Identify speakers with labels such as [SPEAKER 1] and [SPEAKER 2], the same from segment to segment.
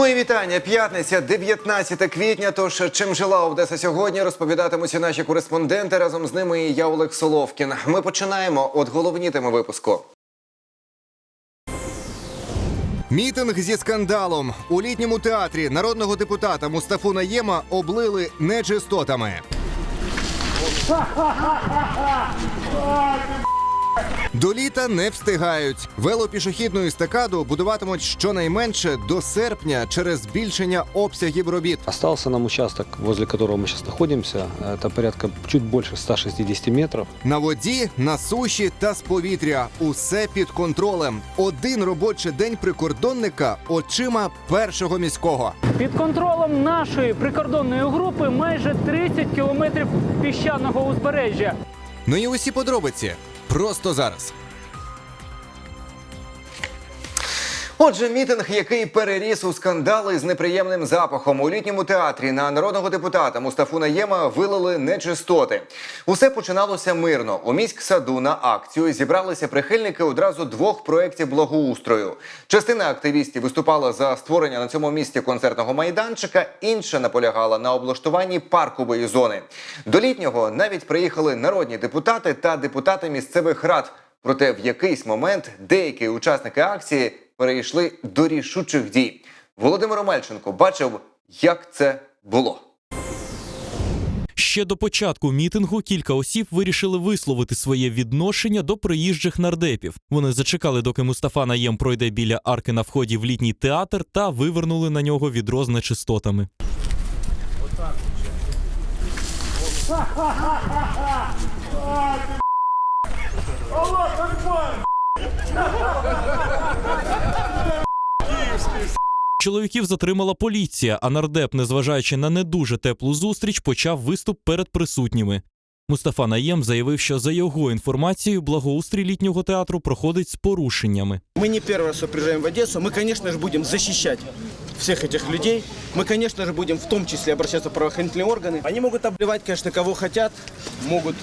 [SPEAKER 1] Мої вітання. П'ятниця, 19 квітня. Тож чим жила Одеса сьогодні, розповідатимуть і наші кореспонденти. Разом з ними і я Олег Соловкін. Ми починаємо. От головні теми випуску. Мітинг зі скандалом у літньому театрі народного депутата Мустафу Наєма облили нечистотами. До літа не встигають. Велопішохідну естакаду будуватимуть щонайменше до серпня через збільшення обсягів робіт.
[SPEAKER 2] Остался нам участок, возле которого мы сейчас находимся. Это порядка чуть больше 160 метров.
[SPEAKER 1] На воді, на суші та з повітря усе під контролем. Один робочий день прикордонника очима першого міського.
[SPEAKER 3] Під контролем нашої прикордонної групи майже 30 кілометрів піщаного узбережжя.
[SPEAKER 1] Ну і усі подробиці просто зараз. Отже, мітинг, який переріс у скандали з неприємним запахом у літньому театрі на народного депутата Мустафу Наєма вилили нечистоти. Усе починалося мирно. У міськсаду на акцію зібралися прихильники одразу двох проєктів благоустрою. Частина активістів виступала за створення на цьому місці концертного майданчика, інша наполягала на облаштуванні паркової зони. До літнього навіть приїхали народні депутати та депутати місцевих рад. Проте в якийсь момент деякі учасники акції перейшли до рішучих дій. Володимир Омельченко бачив, як це було.
[SPEAKER 4] Ще до початку мітингу кілька осіб вирішили висловити своє відношення до приїжджих нардепів. Вони зачекали, доки Мустафа Наєм пройде біля арки на вході в літній театр та вивернули на нього відро з нечистотами. Чоловіків затримала поліція, а нардеп, незважаючи на не дуже теплу зустріч, почав виступ перед присутніми. Мустафа Наєм заявив, що за його інформацією благоустрій літнього театру проходить з порушеннями.
[SPEAKER 5] Мы не первый раз что приезжаем в Одессу. Мы, конечно же, будем защищать всех этих людей. Мы, конечно же, будем в том числе обращаться в правоохранительные органы. Они могут обливать, конечно, кого хотят, могут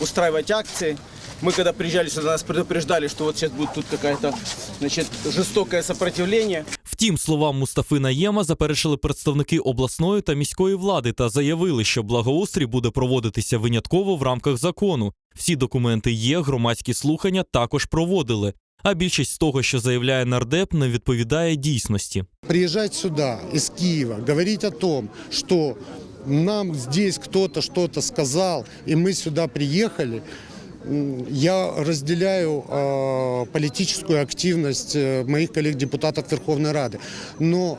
[SPEAKER 5] устраивать акции. Мы когда приезжали сюда, нас предупреждали, что вот сейчас будет тут какая-то, значит, жестокое сопротивление.
[SPEAKER 4] Втім, словам Мустафи Наєма заперечили представники обласної та міської влади та заявили, що благоустрій буде проводитися винятково в рамках закону. Всі документи є, громадські слухання також проводили. А більшість з того, що заявляє нардеп, не відповідає дійсності.
[SPEAKER 6] приезжать сюда из Киева, говорить о том, что нам здесь кто-то что-то сказал, и мы сюда приехали, м, я разделяю э, политическую активность э, моих коллег-депутатов Верховной Рады. Но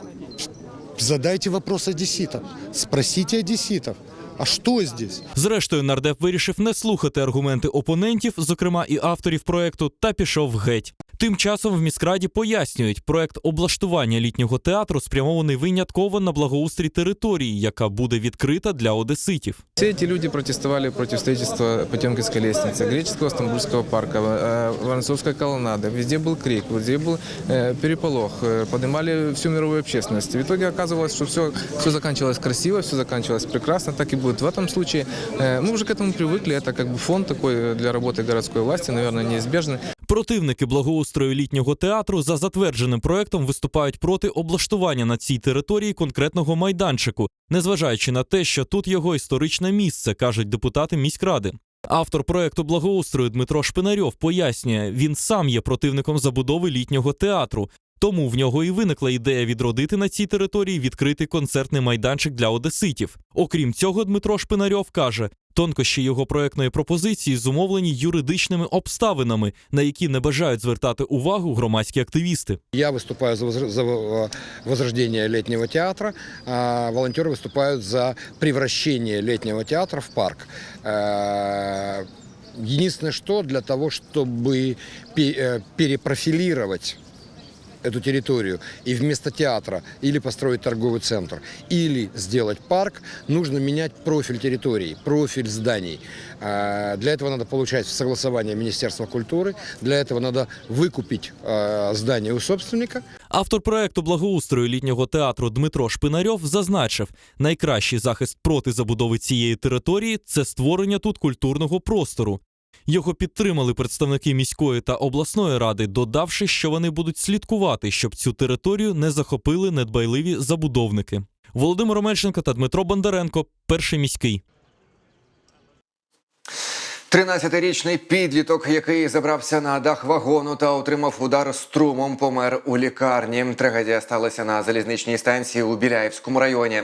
[SPEAKER 6] задайте вопрос одесситам, спросите одесситов, а что здесь?
[SPEAKER 4] Зрештою, нардеп вирішив не слухати аргументи опонентів, зокрема і авторів проекту, та пішов геть. Тим часом в міськраді пояснюють, проект облаштування літнього театру спрямований винятково на благоустрій території, яка буде відкрита для одеситів.
[SPEAKER 7] Все эти люди протестовали против строительства Потемкинской лестницы, греческого Стамбульского парка, э, Воронцовской колоннады. Везде был крик, везде был э, переполох, э, поднимали всю мировую общественность. В итоге оказывалось, что все, все заканчивалось красиво, все заканчивалось прекрасно, так и будет в этом случае. Э, Мы уже к этому привыкли, это как бы фон такой для работы городской власти, наверное, неизбежный.
[SPEAKER 4] Противники благоустрою літнього театру за затвердженим проектом виступають проти облаштування на цій території конкретного майданчику, незважаючи на те, що тут його історичне місце, кажуть депутати міськради. Автор проекту благоустрою Дмитро Шпинарьов пояснює, він сам є противником забудови літнього театру. Тому в нього і виникла ідея відродити на цій території відкритий концертний майданчик для одеситів. Окрім цього, Дмитро Шпинарьов каже, тонкощі його проектної пропозиції зумовлені юридичними обставинами, на які не бажають звертати увагу громадські активісти.
[SPEAKER 8] Я выступаю за возр- за э, возрождение летнего театра, а волонтеры выступают за превращение летнего театра в парк. Э, Единственное, что для того, чтобы пе- э, перепрофилировать эту территорию и вместо театра или построить торговый центр, или сделать парк, нужно менять профиль территории, профиль зданий. Э, Для этого надо получать согласование Министерства культуры, для этого надо выкупить э, здание у собственника,
[SPEAKER 4] Автор проекту благоустрою літнього театру Дмитро Шпинарьов зазначив, найкращий захист проти забудови цієї території це створення тут культурного простору. його підтримали представники міської та обласної ради, додавши, що вони будуть слідкувати, щоб цю територію не захопили недбайливі забудовники. Володимир Омельченко та Дмитро Бондаренко, перший міський.
[SPEAKER 1] 13-річний підліток, який забрався на дах вагону та отримав удар струмом, помер у лікарні. Трагедія сталася на залізничній станції у Біляївському районі.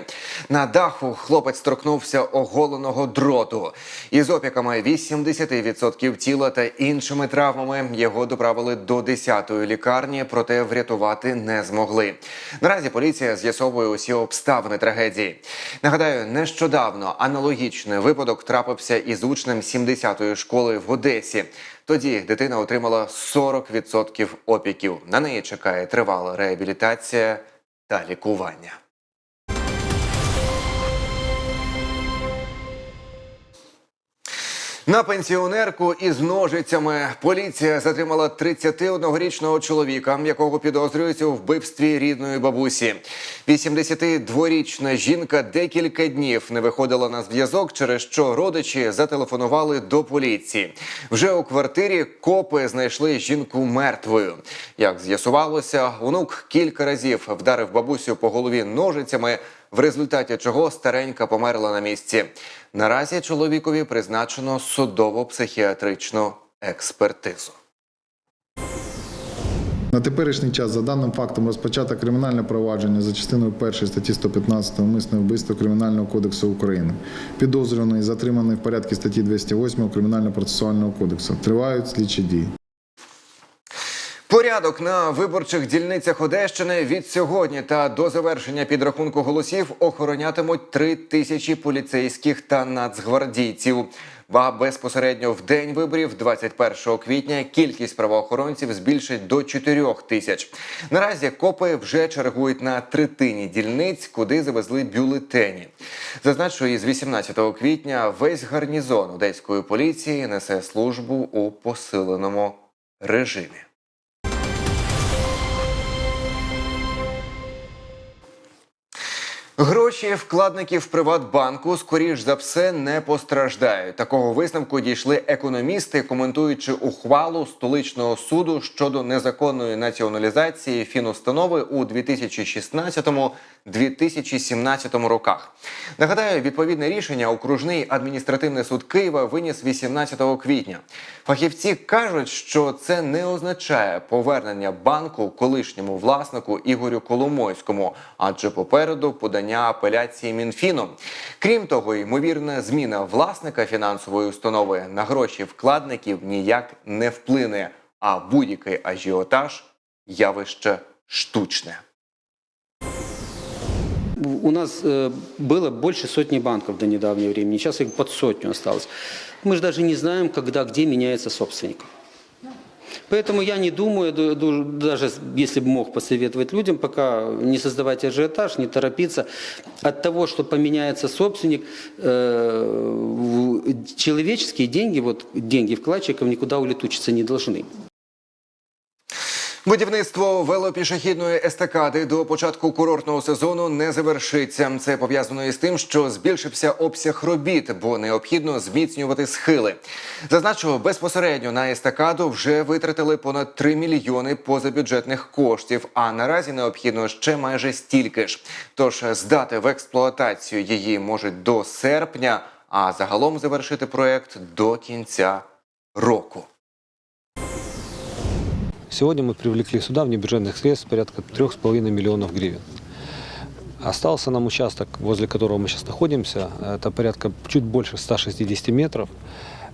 [SPEAKER 1] На даху хлопець торкнувся оголеного дроту. Із опіками 80% тіла та іншими травмами його доправили до 10-ї лікарні, проте врятувати не змогли. Наразі поліція з'ясовує усі обставини трагедії. Нагадаю, нещодавно аналогічний випадок трапився із учнем 70-ї школи в Одесі. Тоді дитина отримала 40% опіків. На неї чекає тривала реабілітація та лікування. На пенсіонерку із ножицями поліція затримала 31-річного чоловіка, якого підозрюють у вбивстві рідної бабусі. 82-річна жінка декілька днів не виходила на зв'язок, через що родичі зателефонували до поліції. Вже у квартирі копи знайшли жінку мертвою. Як з'ясувалося, онук кілька разів вдарив бабусю по голові ножицями в результаті чого старенька померла на місці. Наразі чоловікові призначено судово-психіатричну експертизу.
[SPEAKER 9] На теперішній час за даним фактом розпочато кримінальне провадження за частиною 1 статті 115 «Умисне вбивство Кримінального кодексу України. Підозрюваний затриманий в порядку статті 208 Кримінально-процесуального кодексу. Тривають слідчі дії.
[SPEAKER 1] Порядок на виборчих дільницях Одещини від сьогодні та до завершення підрахунку голосів охоронятимуть три тисячі поліцейських та нацгвардійців. А безпосередньо в день виборів, 21 квітня, кількість правоохоронців збільшить до 4 тисяч. Наразі копи вже чергують на третині дільниць, куди завезли бюлетені. Зазначу, із 18 квітня весь гарнізон одеської поліції несе службу у посиленому режимі. Гроші вкладників Приватбанку скоріш за все не постраждають. Такого висновку дійшли економісти, коментуючи ухвалу столичного суду щодо незаконної націоналізації фінустанови у 2016-2017 роках. Нагадаю, відповідне рішення окружний адміністративний суд Києва виніс 18 квітня. Фахівці кажуть, що це не означає повернення банку колишньому власнику Ігорю Коломойському, адже попереду подання апеляції Мінфіну. Крім того, ймовірна зміна власника фінансової установи на гроші вкладників ніяк не вплине, а будь-який ажіотаж явище штучне.
[SPEAKER 10] У нас э, было больше сотни банков до недавнего времени, сейчас их под сотню осталось. Мы же даже не знаем, когда, где меняется собственник. Поэтому я не думаю, ду- ду- даже если бы мог посоветовать людям, пока не создавать ажиотаж, не торопиться. От того, что поменяется собственник, э, в- человеческие деньги, вот деньги вкладчиков никуда улетучиться не должны.
[SPEAKER 1] Будівництво велопішохідної естакади до початку курортного сезону не завершиться. Це пов'язано із тим, що збільшився обсяг робіт, бо необхідно зміцнювати схили. Зазначу, безпосередньо на естакаду вже витратили понад 3 мільйони позабюджетних коштів. А наразі необхідно ще майже стільки ж. Тож здати в експлуатацію її можуть до серпня, а загалом завершити проект до кінця року.
[SPEAKER 2] Сегодня мы привлекли сюда внебюджетных средств порядка 3,5 миллионов гривен. Остался нам участок, возле которого мы сейчас находимся, это порядка чуть больше 160 метров.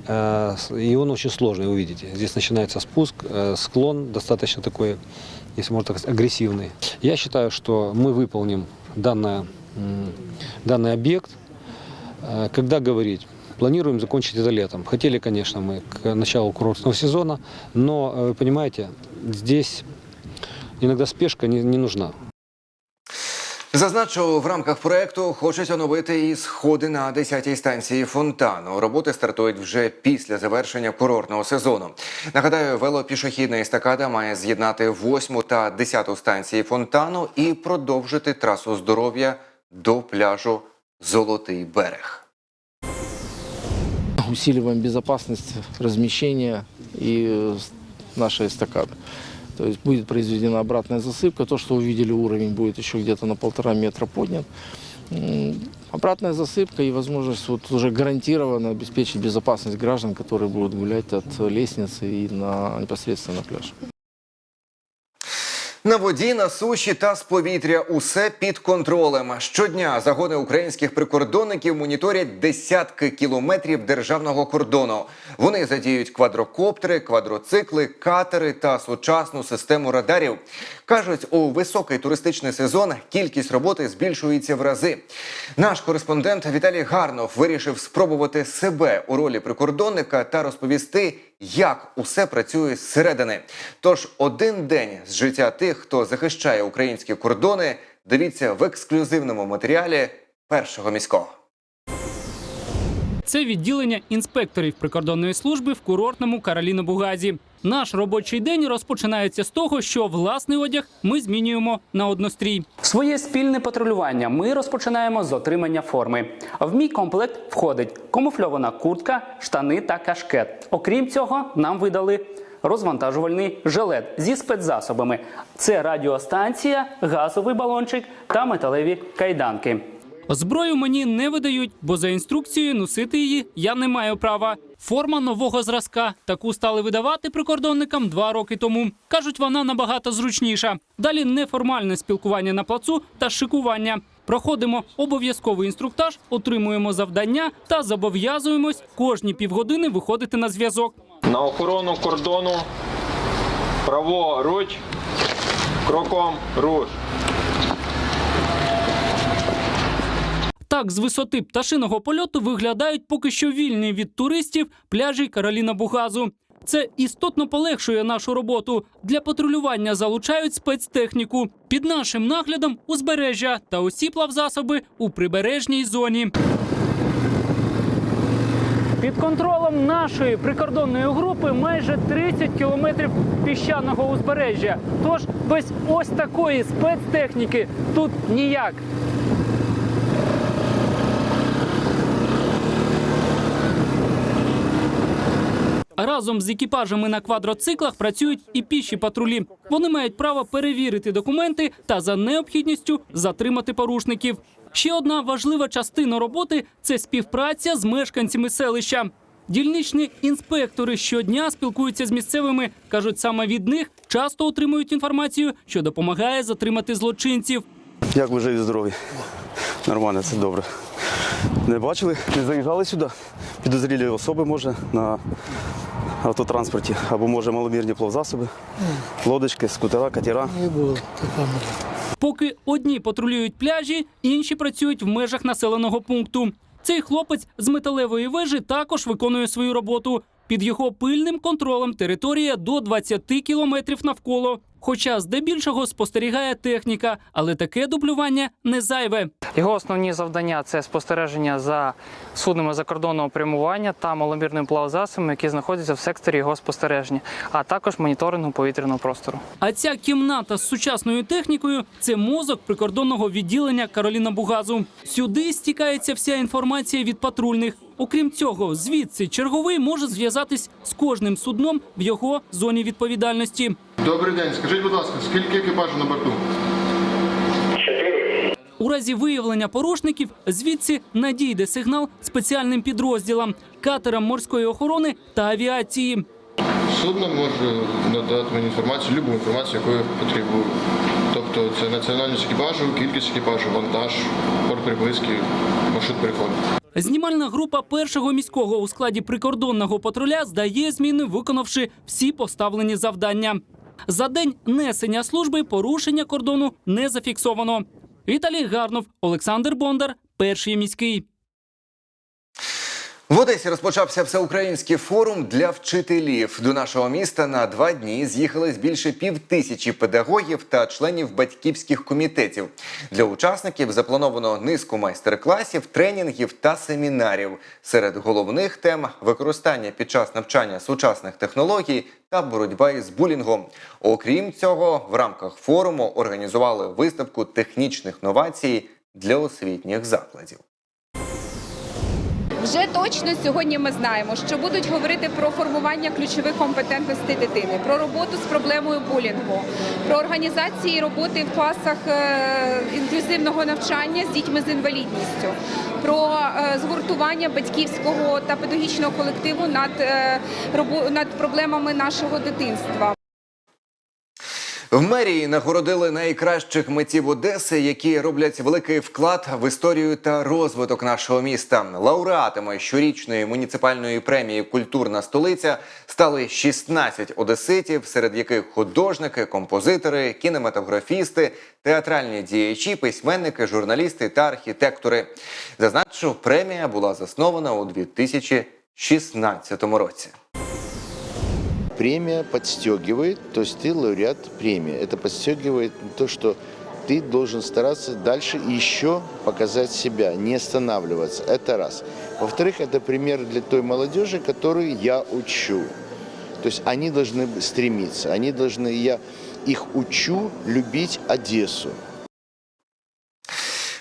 [SPEAKER 2] Э, И он очень сложный, вы видите. Здесь начинается спуск, э, склон достаточно такой, если можно так сказать, агрессивный. Я считаю, что мы выполним данное, данный объект. Э, Когда говорить? Планируем закончить это летом. Хотели, конечно, мы к началу курортного сезона, но, понимаете, здесь иногда спешка не, не нужна.
[SPEAKER 1] Зазначу, в рамках проекту хочуть оновити і сходи на 10-й станції фонтану. Роботи стартують вже після завершення курортного сезону. Нагадаю, велопішохідна естакада має з'єднати 8 та 10 станції фонтану і продовжити трасу здоров'я до пляжу Золотий берег.
[SPEAKER 11] усиливаем безопасность размещения и э, с- нашей эстакады. То есть будет произведена обратная засыпка. То, что увидели, уровень будет еще где-то на полтора метра поднят. М, Обратная засыпка и возможность вот уже гарантированно обеспечить безопасность граждан, которые будут гулять от э, лестницы и на, непосредственно на пляж.
[SPEAKER 1] На воді, на суші та з повітря усе під контролем. Щодня загони українських прикордонників моніторять десятки кілометрів державного кордону. Вони задіють квадрокоптери, квадроцикли, катери та сучасну систему радарів. кажуть, у високий туристичний сезон кількість роботи збільшується в рази. Наш кореспондент Віталій Гарнов вирішив спробувати себе у ролі прикордонника та розповісти, як усе працює зсередини. Тож один день з життя тих, хто захищає українські кордони, дивіться в ексклюзивному матеріалі першого міського.
[SPEAKER 3] Це відділення інспекторів прикордонної служби в курортному Кароліно-Бугазі. Наш робочий день розпочинається з того, що власний одяг ми змінюємо на однострій. Своє спільне патрулювання ми розпочинаємо з отримання форми. В мій комплект входить камуфльована куртка, штани та кашкет. Окрім цього, нам видали розвантажувальний жилет зі спецзасобами. Це радіостанція, газовий балончик та металеві кайданки. Зброю мені не видають, бо за інструкцією носити її я не маю права. Форма нового зразка. Таку стали видавати прикордонникам два роки тому. Кажуть, вона набагато зручніша. Далі неформальне спілкування на плацу та шикування. Проходимо обов'язковий інструктаж, отримуємо завдання та зобов'язуємось кожні півгодини виходити на зв'язок.
[SPEAKER 12] На охорону кордону праворуч, кроком руш.
[SPEAKER 3] Так, з висоти пташиного польоту виглядають поки що вільні від туристів пляжі Кароліна Бугазу. Це істотно полегшує нашу роботу. Для патрулювання залучають спецтехніку під нашим наглядом узбережжя та усі плавзасоби у прибережній зоні. Під контролем нашої прикордонної групи майже 30 кілометрів піщаного узбережжя. Тож без ось такої спецтехніки тут ніяк. Разом з екіпажами на квадроциклах працюють і піші патрулі. Вони мають право перевірити документи та за необхідністю затримати порушників. Ще одна важлива частина роботи це співпраця з мешканцями селища. Дільничні інспектори щодня спілкуються з місцевими. кажуть, саме від них часто отримують інформацію, що допомагає затримати злочинців.
[SPEAKER 13] Як ви живі здорові? Нормально, це добре. Не бачили, не заїжджали сюди. Підозрілі особи може на автотранспорті або може маломірні плавзасоби, лодочки, скутера, катера.
[SPEAKER 3] Поки одні патрулюють пляжі, інші працюють в межах населеного пункту. Цей хлопець з металевої вежі також виконує свою роботу. Під його пильним контролем територія до 20 кілометрів навколо. Хоча здебільшого спостерігає техніка, але таке дублювання не зайве.
[SPEAKER 14] Його основні завдання це спостереження за суднами закордонного прямування та маломірними плавзасобами, які знаходяться в секторі його спостереження, а також моніторингу повітряного простору.
[SPEAKER 3] А ця кімната з сучасною технікою це мозок прикордонного відділення Кароліна Бугазу. Сюди стікається вся інформація від патрульних. Окрім цього, звідси черговий може зв'язатись з кожним судном в його зоні відповідальності.
[SPEAKER 15] Добрий день. Скажіть, будь ласка, скільки екіпажів на борту?
[SPEAKER 3] У разі виявлення порушників звідси надійде сигнал спеціальним підрозділам, катерам морської охорони та авіації.
[SPEAKER 15] Судно може надати мені інформацію, любу інформацію, яку я потребую. Тобто це національність екіпажу, кількість екіпажу, вантаж, порт приписки, маршрут переходу.
[SPEAKER 3] Знімальна група першого міського у складі прикордонного патруля здає зміни, виконавши всі поставлені завдання. За день несення служби порушення кордону не зафіксовано. Віталій Гарнов, Олександр Бондар, перший міський.
[SPEAKER 1] В Одесі розпочався всеукраїнський форум для вчителів. До нашого міста на два дні з'їхались більше пів тисячі педагогів та членів батьківських комітетів. Для учасників заплановано низку майстер-класів, тренінгів та семінарів. Серед головних тем використання під час навчання сучасних технологій та боротьба із булінгом. Окрім цього, в рамках форуму організували виставку технічних новацій для освітніх закладів.
[SPEAKER 16] Вже точно сьогодні ми знаємо, що будуть говорити про формування ключових компетентностей дитини, про роботу з проблемою булінгу, про організації роботи в класах е, інклюзивного навчання з дітьми з інвалідністю, про е, згуртування батьківського та педагогічного колективу над, е, над проблемами нашого дитинства.
[SPEAKER 1] В мерії нагородили найкращих митців Одеси, які роблять великий вклад в історію та розвиток нашого міста. Лауреатами щорічної муніципальної премії Культурна столиця стали 16 одеситів, серед яких художники, композитори, кінематографісти, театральні діячі, письменники, журналісти та архітектори. Зазначу, премія була заснована у 2016 році.
[SPEAKER 17] Премия подстегивает, то есть ты лауреат премии. Это подстегивает то, что ты должен стараться дальше еще показать себя, не останавливаться. Это раз. Во-вторых, это пример для той молодежи, которую я учу. То есть они должны стремиться, они должны, я их учу любить Одессу.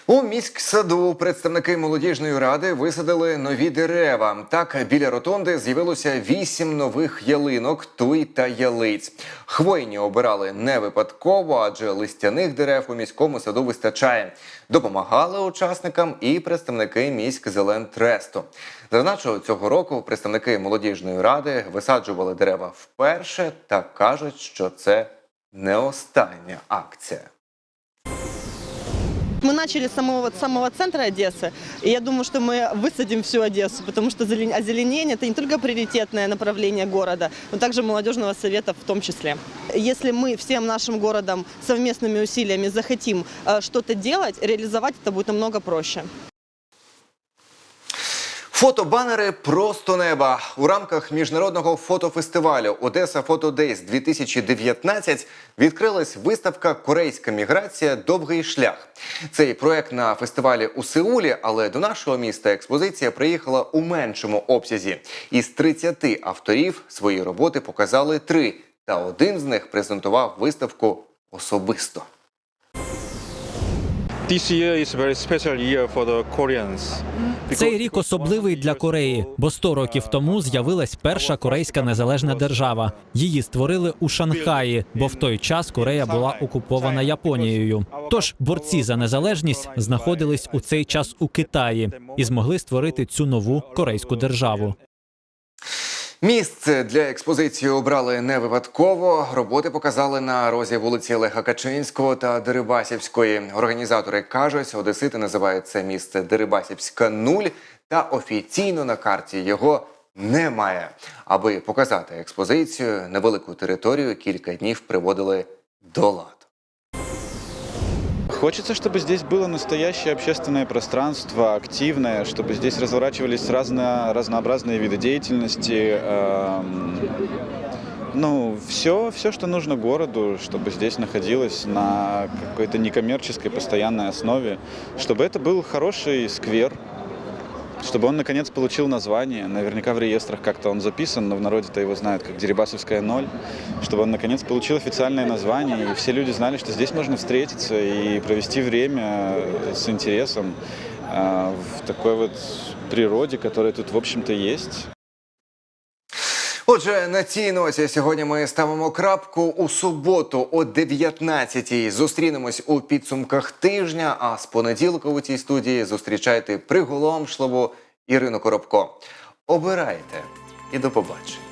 [SPEAKER 1] У міськсаду представники молодіжної ради висадили нові дерева. Так біля ротонди з'явилося вісім нових ялинок, туй та ялиць. Хвойні обирали не випадково, адже листяних дерев у міському саду вистачає. Допомагали учасникам і представники міськ Зелен Тресту. Зазначу, цього року представники молодіжної ради висаджували дерева вперше та кажуть, що це не остання акція
[SPEAKER 18] Мы начали с самого, с самого центра Одессы, и я думаю, что мы высадим всю Одессу, потому что зелень- озеленение – это не только приоритетное направление города, но также молодежного совета в том числе. Если мы всем нашим городом совместными усилиями захотим э, что-то делать, реализовать это будет намного проще.
[SPEAKER 1] Фотобанери просто неба у рамках міжнародного фотофестивалю Одеса Фото Дейс 2019 відкрилась виставка Корейська міграція Довгий шлях. Цей проект на фестивалі у Сеулі, але до нашого міста експозиція приїхала у меншому обсязі. Із 30 авторів свої роботи показали три, та один з них презентував виставку особисто.
[SPEAKER 19] Цей рік особливий для Кореї, бо 100 років тому з'явилась перша корейська незалежна держава. Її створили у Шанхаї, бо в той час Корея була окупована Японією. Тож борці за незалежність знаходились у цей час у Китаї і змогли створити цю нову корейську державу.
[SPEAKER 1] Місце для експозиції обрали не випадково. Роботи показали на розі вулиці Леха Качинського та Дерибасівської. Організатори кажуть, одесити називають це місце Дерибасівська 0, та офіційно на карті його немає. Аби показати експозицію, невелику територію кілька днів приводили до ладу.
[SPEAKER 20] Хочется, чтобы здесь было настоящее общественное пространство, активное, чтобы здесь разворачивались разно, разнообразные виды деятельности. эм, ну, все, все, что нужно городу, чтобы здесь находилось на какой-то некоммерческой постоянной основе, чтобы это был хороший сквер, чтобы он наконец получил название. Наверняка в реестрах как-то он записан, но в народе-то его знают как Дерибасовская ноль. Чтобы он наконец получил официальное название, и все люди знали, что здесь можно встретиться и провести время с интересом в такой вот природе, которая тут, в общем-то, есть.
[SPEAKER 1] Отже, на цій ноті сьогодні ми ставимо крапку у суботу о 19-й. Зустрінемось у підсумках тижня. А з понеділка у цій студії зустрічайте приголомшливу Ірину Коробко. Обирайте і до побачення.